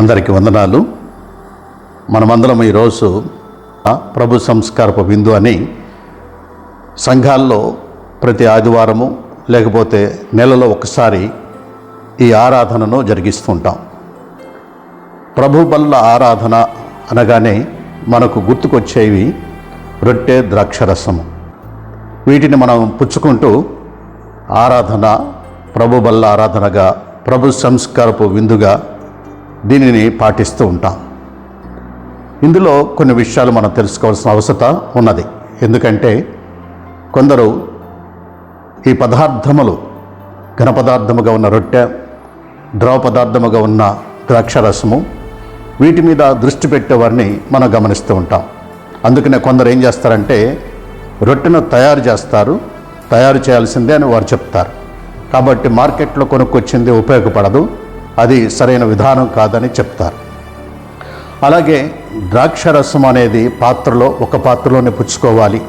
అందరికీ వందనాలు. మనమందరం ఈరోజు ప్రభు సంస్కారపు విందు అని సంఘాల్లో ప్రతి ఆదివారము లేకపోతే నెలలో ఒకసారి ఈ ఆరాధనను జరిగిస్తుంటాం. ప్రభు బల్ల ఆరాధన అనగానే మనకు గుర్తుకొచ్చేవి రొట్టె ద్రాక్షరసము. వీటిని మనం పుచ్చుకుంటూ ఆరాధన ప్రభు బల్ల ఆరాధనగా ప్రభు సంస్కారపు విందుగా దీనిని పాటిస్తూ ఉంటాం. ఇందులో కొన్ని విషయాలు మనం తెలుసుకోవాల్సిన అవసరం ఉన్నది. ఎందుకంటే కొందరు ఈ పదార్థములు ఘన పదార్థముగా ఉన్న రొట్టె ద్రవ పదార్థముగా ఉన్న ద్రాక్షరసము వీటి మీద దృష్టి పెట్టేవారిని మనం గమనిస్తూ ఉంటాం. అందుకనే కొందరు ఏం చేస్తారంటే రొట్టెను తయారు చేస్తారు. తయారు చేయాల్సిందే అని వారు చెప్తారు. కాబట్టి మార్కెట్లో కొనుక్కొచ్చింది ఉపయోగపడదు. అది సరైన విధానం కాదని చెప్తారు. అలాగే ద్రాక్షరసం అనేది పాత్రలో ఒక పాత్రలోనే పుచ్చుకోవాలి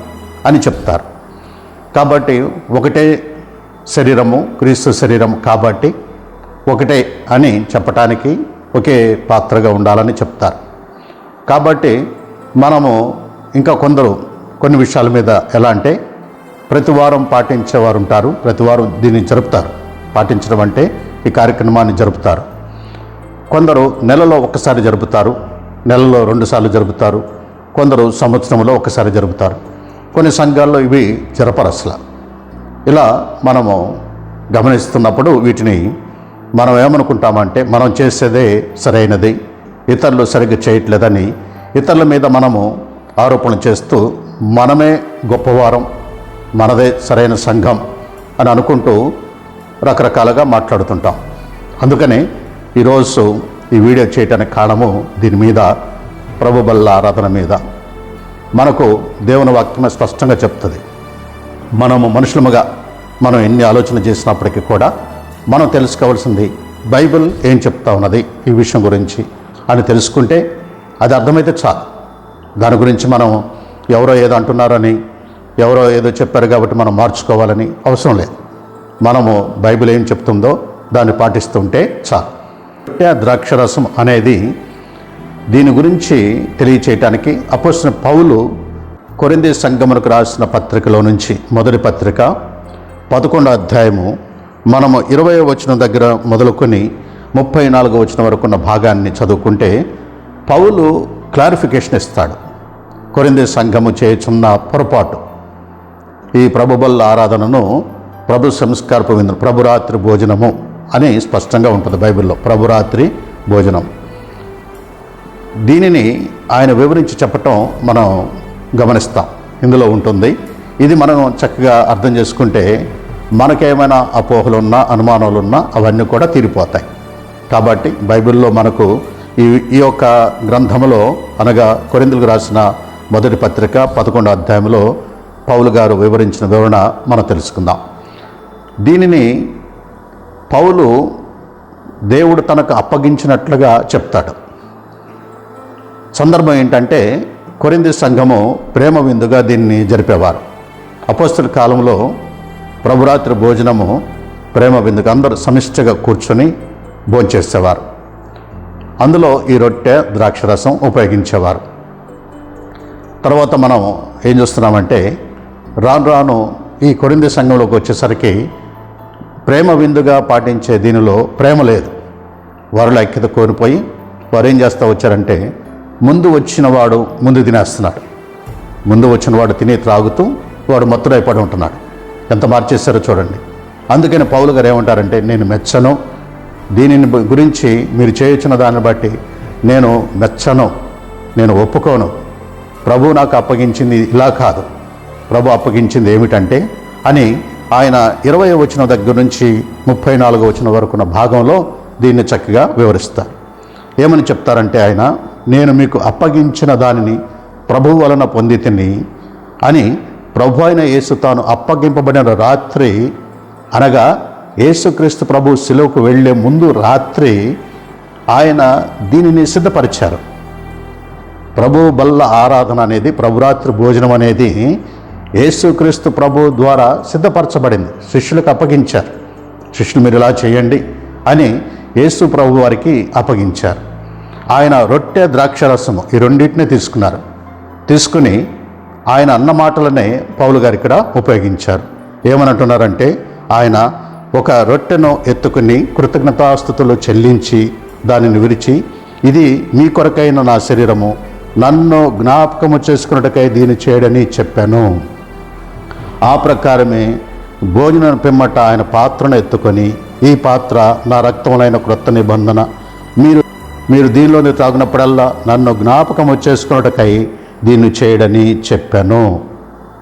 అని చెప్తారు. కాబట్టి ఒకటే శరీరము క్రీస్తు శరీరం కాబట్టి ఒకటే అని చెప్పటానికి ఒకే పాత్రగా ఉండాలని చెప్తారు. కాబట్టి మనము ఇంకా కొందరు కొన్ని విషయాల మీద ఎలా అంటే ప్రతివారం పాటించేవారు ఉంటారు ప్రతివారం దీన్ని జరుపుతారు. పాటించడం అంటే ఈ కార్యక్రమాన్ని జరుపుతారు. కొందరు నెలలో ఒకసారి జరుపుతారు నెలలో రెండుసార్లు జరుపుతారు కొందరు సంవత్సరంలో ఒకసారి జరుపుతారు. కొన్ని సంఘాల్లో ఇవి జరపరసల ఇలా మనము గమనిస్తున్నప్పుడు వీటిని మనం ఏమనుకుంటామంటే మనం చేసేదే సరైనది ఇతరులు సరిగ్గా చేయట్లేదని ఇతరుల మీద మనము ఆరోపణ చేస్తూ మనమే గొప్పవారం మనదే సరైన సంఘం అని అనుకుంటూ రకరకాలుగా మాట్లాడుతుంటాం. అందుకనే ఈరోజు ఈ వీడియో చేయటానికి కారణము దీని మీద ప్రభు బల్ల ఆరాధన మీద. మనకు దేవుని వాక్యమే స్పష్టంగా చెప్తుంది. మనము మనుషులముగా మనం ఎన్ని ఆలోచన చేసినప్పటికీ కూడా మనం తెలుసుకోవాల్సింది బైబిల్ ఏం చెప్తా ఉన్నది ఈ విషయం గురించి అని తెలుసుకుంటే అది అర్థమైతే చాలు. దాని గురించి మనం ఎవరో ఏదో అంటున్నారని ఎవరో ఏదో చెప్పారు కాబట్టి మనం మార్చుకోవాలని అవసరం లేదు. మనము బైబిల్ ఏం చెప్తుందో దాన్ని పాటిస్తుంటే చాలు. ద్రాక్షరసం అనేది దీని గురించి తెలియచేయటానికి అపోసిన పౌలు కొరింది సంగమునకు రాసిన పత్రికలో నుంచి మొదటి పత్రిక పదకొండో అధ్యాయము మనము ఇరవై వచనం దగ్గర మొదలుకొని ముప్పై నాలుగో వచనం వరకు ఉన్న భాగాన్ని చదువుకుంటే పౌలు క్లారిఫికేషన్ ఇస్తాడు. కొరింది సంఘము చేయుచున్న పొరపాటు. ఈ ప్రభుబల్ల ఆరాధనను ప్రభు సంస్కారపు విందు ప్రభురాత్రి భోజనము అని స్పష్టంగా ఉంటుంది బైబిల్లో ప్రభురాత్రి భోజనం. దీనిని ఆయన వివరించి చెప్పటం మనం గమనిస్తాం. ఇందులో ఉంటుంది ఇది మనం చక్కగా అర్థం చేసుకుంటే మనకేమైనా అపోహలున్నా అనుమానాలున్నా అవన్నీ కూడా తీరిపోతాయి. కాబట్టి బైబిల్లో మనకు ఈ ఈ యొక్క గ్రంథములో అనగా కొరిందులకు రాసిన మొదటి పత్రిక పదకొండో అధ్యాయంలో పౌలు గారు వివరించిన వివరణ మనం తెలుసుకుందాం. దీనిని పౌలు దేవుడు తనకు అప్పగించినట్లుగా చెప్తాడు. సందర్భం ఏంటంటే కొరింది సంఘము ప్రేమ విందుగా దీన్ని జరిపేవారు. అపోస్తుల కాలంలో ప్రభురాత్రి భోజనము ప్రేమ విందుగా అందరూ సమిష్టిగా కూర్చొని భోంచేసేవారు. అందులో ఈ రొట్టె ద్రాక్షరసం ఉపయోగించేవారు. తర్వాత మనం ఏం చూస్తున్నామంటే రాను రాను ఈ కొరింది సంఘంలోకి వచ్చేసరికి ప్రేమ విందుగా పాటించే దీనిలో ప్రేమ లేదు. వరుల ఐక్యత కోల్పోయి వారు ఏం చేస్తూ వచ్చారంటే ముందు వచ్చిన వాడు ముందు తినేస్తున్నాడు. ముందు వచ్చినవాడు తిని త్రాగుతూ వాడు మత్తుడైపడి ఉంటున్నాడు. ఎంత మార్చేశారో చూడండి. అందుకని పౌలు గారు ఏమంటారంటే నేను మెచ్చను. దీనిని గురించి మీరు చేయించిన దాన్ని బట్టి నేను మెచ్చను. నేను ఒప్పుకోను. ప్రభు నాకు అప్పగించింది ఇలా కాదు. ప్రభు అప్పగించింది ఏమిటంటే అని ఆయన ఇరవై వచనం దగ్గర నుంచి ముప్పై నాలుగు వచనం వరకున్న భాగంలో దీన్ని చక్కగా వివరిస్తారు. ఏమని చెప్తారంటే ఆయన నేను మీకు అప్పగించిన దానిని ప్రభు వలన పొందితిని అని ప్రభు అయిన యేసు తాను అప్పగింపబడిన రాత్రి అనగా యేసుక్రీస్తు ప్రభు శిలువకు వెళ్ళే ముందు రాత్రి ఆయన దీనిని సిద్ధపరిచారు. ప్రభు బల్ల ఆరాధన అనేది ప్రభురాత్రి భోజనం అనేది యేసుక్రీస్తు ప్రభు ద్వారా సిద్ధపరచబడింది. శిష్యులకు అప్పగించారు. శిష్యులు మీరు ఇలా చేయండి అని యేసు ప్రభు వారికి అప్పగించారు. ఆయన రొట్టె ద్రాక్షరసము ఈ రెండింటిని తీసుకున్నారు. తీసుకుని ఆయన అన్న మాటలనే పౌలు గారు ఇక్కడ ఉపయోగించారు. ఏమనంటున్నారంటే ఆయన ఒక రొట్టెను ఎత్తుకుని కృతజ్ఞతాస్థుతులు చెల్లించి దానిని విరిచి ఇది మీ కొరకైన నా శరీరము నన్ను జ్ఞాపకము చేసుకున్నట్టుకై దీన్ని చేయడని చెప్పాను. ఆ ప్రకారమే భోజనం పిమ్మట ఆయన పాత్రను ఎత్తుకొని ఈ పాత్ర నా రక్తములైన క్రొత్త నిబంధన. మీరు మీరు దీనిలోని తాగినప్పుడల్లా నన్ను జ్ఞాపకం వచ్చేసుకున్నట్టుకై దీన్ని చేయడని చెప్పాను.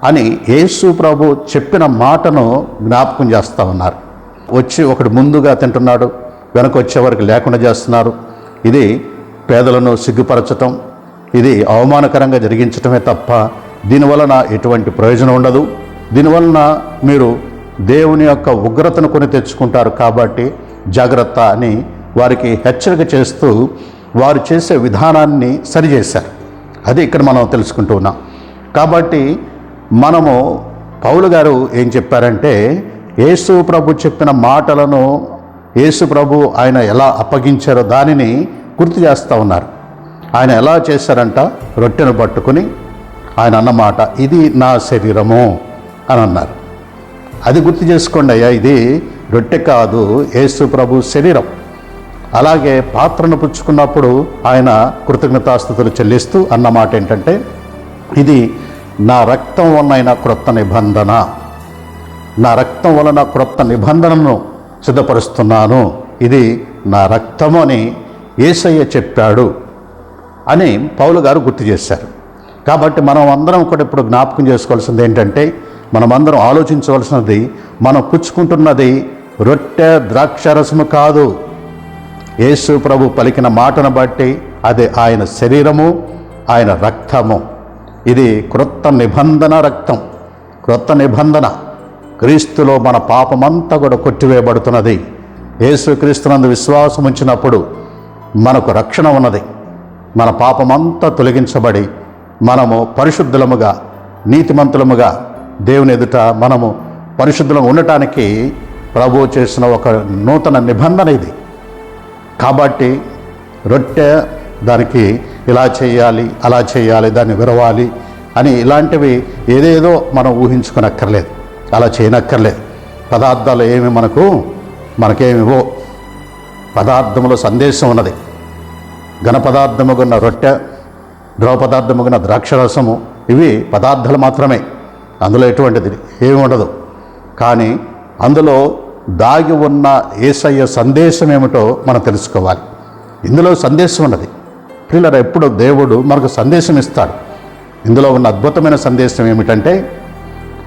అని యేసు ప్రభు చెప్పిన మాటను జ్ఞాపకం చేస్తూ ఉన్నారు. వచ్చి ఒకడు ముందుగా తింటున్నాడు వెనక వచ్చేవారికి లేకుండా చేస్తున్నారు. ఇది పేదలను సిగ్గుపరచటం ఇది అవమానకరంగా జరిగించటమే తప్ప దీనివలన ఎటువంటి ప్రయోజనం ఉండదు. దీనివలన మీరు దేవుని యొక్క ఉగ్రతను కొని తెచ్చుకుంటారు కాబట్టి జాగ్రత్త అని వారికి హెచ్చరిక చేస్తూ వారు చేసే విధానాన్ని సరిచేశారు. అది ఇక్కడ మనం తెలుసుకుంటూ ఉన్నాం. కాబట్టి మనము పౌలు గారు ఏం చెప్పారంటే యేసు ప్రభు చెప్పిన మాటలను యేసు ప్రభు ఆయన ఎలా అప్పగించారో దానిని గుర్తు చేస్తూ ఉన్నారు. ఆయన ఎలా చేశారంట? రొట్టెను పట్టుకుని ఆయన అన్నమాట ఇది నా శరీరము. అని అన్నారు. అది గుర్తు చేసుకోండి అయ్యా ఇది రొట్టె కాదు యేసు ప్రభు శరీరం. అలాగే పాత్రను పుచ్చుకున్నప్పుడు ఆయన కృతజ్ఞతాస్థుతులు చెల్లిస్తూ అన్నమాట ఏంటంటే ఇది నా రక్తం వలన క్రొత్త నిబంధన. నా రక్తం వలన క్రొత్త నిబంధనను సిద్ధపరుస్తున్నాను. ఇది నా రక్తము అని ఏసయ్య చెప్పాడు అని పౌలు గారు గుర్తు చేశారు. కాబట్టి మనం అందరం కూడా ఇప్పుడు జ్ఞాపకం చేసుకోవాల్సింది ఏంటంటే మనమందరం ఆలోచించవలసినది మనం పుచ్చుకుంటున్నది రొట్టె ద్రాక్షరసము కాదు. యేసు ప్రభు పలికిన మాటను బట్టి అది ఆయన శరీరము ఆయన రక్తము. ఇది క్రొత్త నిబంధన రక్తం. క్రొత్త నిబంధన. క్రీస్తులో మన పాపమంతా కూడా కొట్టివేయబడుతున్నది. యేసుక్రీస్తునందు విశ్వాసం ఉంచినప్పుడు మనకు రక్షణ ఉన్నది. మన పాపమంతా తొలగించబడి మనము పరిశుద్ధులముగా నీతిమంతులముగా దేవుని ఎదుట మనము పరిశుద్ధులం ఉండటానికి ప్రభు చేసిన ఒక నూతన నిబంధన ఇది. కాబట్టి రొట్టె దానికి ఇలా చేయాలి అలా చేయాలి దాన్ని విరవాలి అని ఇలాంటివి ఏదేదో మనం ఊహించుకునక్కర్లేదు. అలా చేయనక్కర్లేదు. పదార్థాలు ఏమి మనకు మనకేమివో పదార్థములో సందేశం ఉన్నది. ఘన పదార్థముగున్న రొట్టె ద్రవ పదార్థముగున్న ద్రాక్షరసము ఇవి పదార్థాలు మాత్రమే. అందులో ఎటువంటిది? ఏమి ఉండదు కానీ అందులో దాగి ఉన్న ఏసయ్య సందేశం ఏమిటో మనం తెలుసుకోవాలి. ఇందులో సందేశం ఉన్నది. పిల్లలు ఎప్పుడు దేవుడు మనకు సందేశం ఇస్తాడు. ఇందులో ఉన్న అద్భుతమైన సందేశం ఏమిటంటే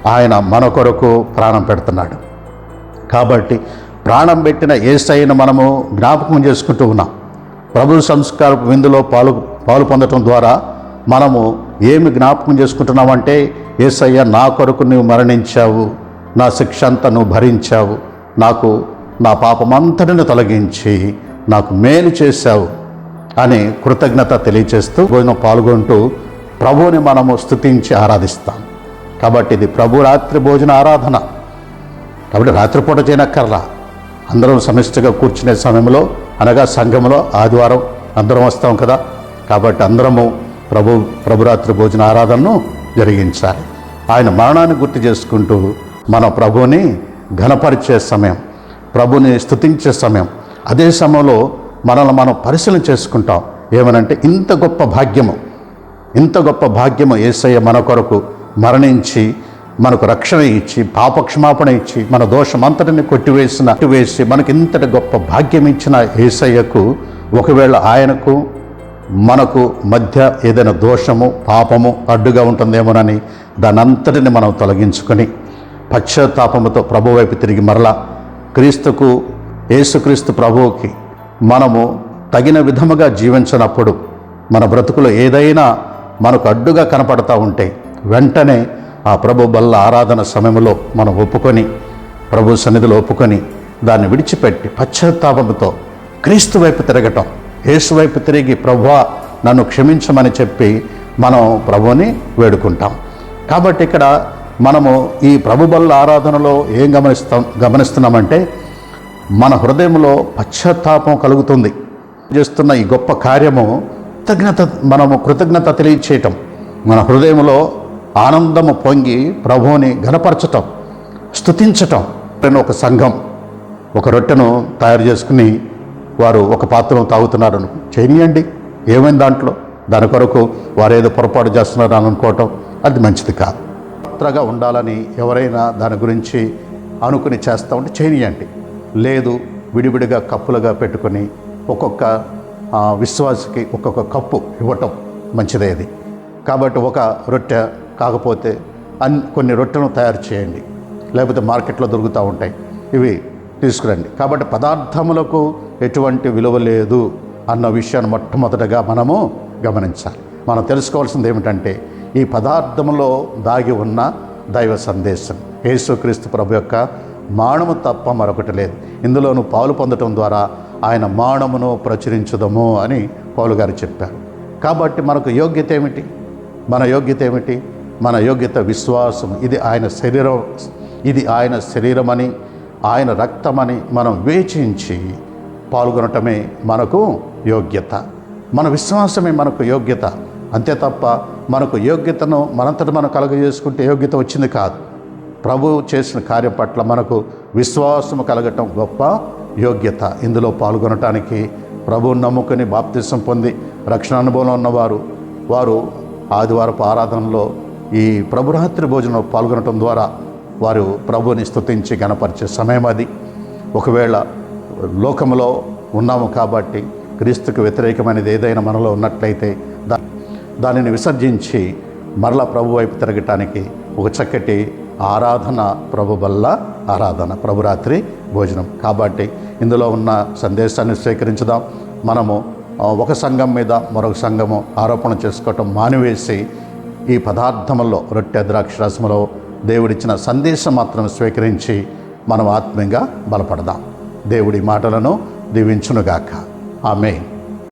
ఆయన మన కొరకు ప్రాణం పెడుతున్నాడు. కాబట్టి ప్రాణం పెట్టిన ఏసైను మనము జ్ఞాపకం చేసుకుంటూ ఉన్నాం. ప్రభు సంస్కార విందులో పాలు పాలు పొందటం ద్వారా మనము ఏమి జ్ఞాపకం చేసుకుంటున్నామంటే ఏసయ్య నా కొరకు నువ్వు మరణించావు నా శిక్ష అంతా నువ్వు భరించావు నాకు నా పాపమంతటిని తొలగించి నాకు మేలు చేశావు అని కృతజ్ఞత తెలియచేస్తూ భోజనం పాల్గొంటూ ప్రభువుని మనము స్తుతించి ఆరాధిస్తాం. కాబట్టి ఇది ప్రభు రాత్రి భోజన ఆరాధన. కాబట్టి రాత్రిపూట చేయనక్కర్లా. అందరం సమిష్టిగా కూర్చునే సమయంలో అనగా సంఘంలో ఆదివారం అందరం వస్తాం కదా. కాబట్టి అందరము ప్రభు ప్రభురాత్రి భోజన ఆరాధనను జరిగించాలి. ఆయన మరణాన్ని గుర్తు చేసుకుంటూ మన ప్రభుని ఘనపరిచే సమయం ప్రభుని స్తుతించే సమయం అదే సమయంలో మనల్ని మనం పరిశీలన చేసుకుంటాం. ఏమనంటే ఇంత గొప్ప భాగ్యము ఇంత గొప్ప భాగ్యము ఏసయ్య మన కొరకు మరణించి మనకు రక్షణ ఇచ్చి పాపక్షమాపణ ఇచ్చి మన దోషం అంతటిని కొట్టివేసిన కొట్టివేసి మనకి ఇంతటి గొప్ప భాగ్యం ఇచ్చిన ఏసయ్యకు ఒకవేళ ఆయనకు మనకు మధ్య ఏదైనా దోషము పాపము అడ్డుగా ఉంటుందేమోనని దాని అంతటిని మనం తొలగించుకొని పశ్చాత్తాపముతో ప్రభు వైపు తిరిగి మరలా క్రీస్తుకు యేసుక్రీస్తు ప్రభువుకి మనము తగిన విధముగా జీవించినప్పుడు మన బ్రతుకులో ఏదైనా మనకు అడ్డుగా కనపడతా ఉంటే వెంటనే ఆ ప్రభు బల్ల ఆరాధన సమయంలో మనం ఒప్పుకొని ప్రభు సన్నిధిలో ఒప్పుకొని దాన్ని విడిచిపెట్టి పశ్చాత్తాపంతో క్రీస్తు వైపు తిరగటం యేసువైపు తిరిగి ప్రభు నన్ను క్షమించమని చెప్పి మనం ప్రభుని వేడుకుంటాం. కాబట్టి ఇక్కడ మనము ఈ ప్రభు బల్ల ఆరాధనలో ఏం గమనిస్తాం గమనిస్తున్నామంటే మన హృదయంలో పశ్చాత్తాపం కలుగుతుంది. చేస్తున్న ఈ గొప్ప కార్యము కృతజ్ఞత మనము కృతజ్ఞత తెలియచేయటం. మన హృదయంలో ఆనందము పొంగి ప్రభువుని ఘనపరచటం స్తుతించటం. ఒక సంఘం ఒక రొట్టెను తయారు చేసుకుని వారు ఒక పాత్రను తాగుతున్నారు చేయనియండి ఏమైంది దాంట్లో? దాని కొరకు వారు ఏదో పొరపాటు చేస్తున్నారు అని అనుకోవటం అది మంచిది కాదు. పాత్రగా ఉండాలని ఎవరైనా దాని గురించి అనుకుని చేస్తూ ఉంటే చేయనియండి లేదు విడివిడిగా కప్పులుగా పెట్టుకొని ఒక్కొక్క విశ్వాసకి ఒక్కొక్క కప్పు ఇవ్వటం మంచిదేది కాబట్టి ఒక రొట్టె కాకపోతే అన్ కొన్ని రొట్టెలను తయారు చేయండి. లేకపోతే మార్కెట్లో దొరుకుతూ ఉంటాయి. ఇవి తీసుకురండి. కాబట్టి పదార్థములకు ఎటువంటి విలువ లేదు అన్న విషయాన్ని మొట్టమొదటగా మనము గమనించాలి. మనం తెలుసుకోవాల్సింది ఏమిటంటే ఈ పదార్థములో దాగి ఉన్న దైవ సందేశం యేసుక్రీస్తు ప్రభు యొక్క మానము తప్ప మరొకటి లేదు. ఇందులోను పాలు పొందటం ద్వారా ఆయన మానమును ప్రచురించుదము అని పౌలు గారు చెప్పారు. కాబట్టి మనకు యోగ్యత ఏమిటి? మన యోగ్యత ఏమిటి? మన యోగ్యత విశ్వాసం ఇది ఆయన శరీరం ఇది ఆయన శరీరమని ఆయన రక్తమని మనం వేచించి పాల్గొనటమే మనకు యోగ్యత. మన విశ్వాసమే మనకు యోగ్యత. అంతే తప్ప మనకు యోగ్యతను మనంతట మనం కలుగజేసుకుంటే యోగ్యత వచ్చింది కాదు. ప్రభు చేసిన కార్యం పట్ల మనకు విశ్వాసము కలగటం గొప్ప యోగ్యత. ఇందులో పాల్గొనటానికి ప్రభువును నమ్ముకుని బాప్తిసం పొంది రక్షణ అనుభవంలో ఉన్నవారు వారు ఆదివారపు ఆరాధనలో ఈ ప్రభురాత్రి భోజనం పాల్గొనటం ద్వారా వారు ప్రభుని స్తుతించి గణపరిచే సమయం అది. ఒకవేళ లోకములో ఉన్నాము కాబట్టి క్రీస్తుకు వ్యతిరేకమైనది ఏదైనా మనలో ఉన్నట్లయితే దా దానిని విసర్జించి మరలా ప్రభు వైపు తిరగటానికి ఒక చక్కటి ఆరాధన ప్రభు వల్ల ఆరాధన ప్రభురాత్రి భోజనం. కాబట్టి ఇందులో ఉన్న సందేశాన్ని స్వీకరించుదాం. మనము ఒక సంఘం మీద మరొక సంఘము ఆరోపణ చేసుకోవటం మానివేసి ఈ పదార్థములో రొట్టె ద్రాక్షరసములో దేవుడిచ్చిన సందేశం మాత్రం స్వీకరించి మనం ఆత్మీయంగా బలపడదాం. దేవుడి మాటలను దీవించునుగాక. ఆమె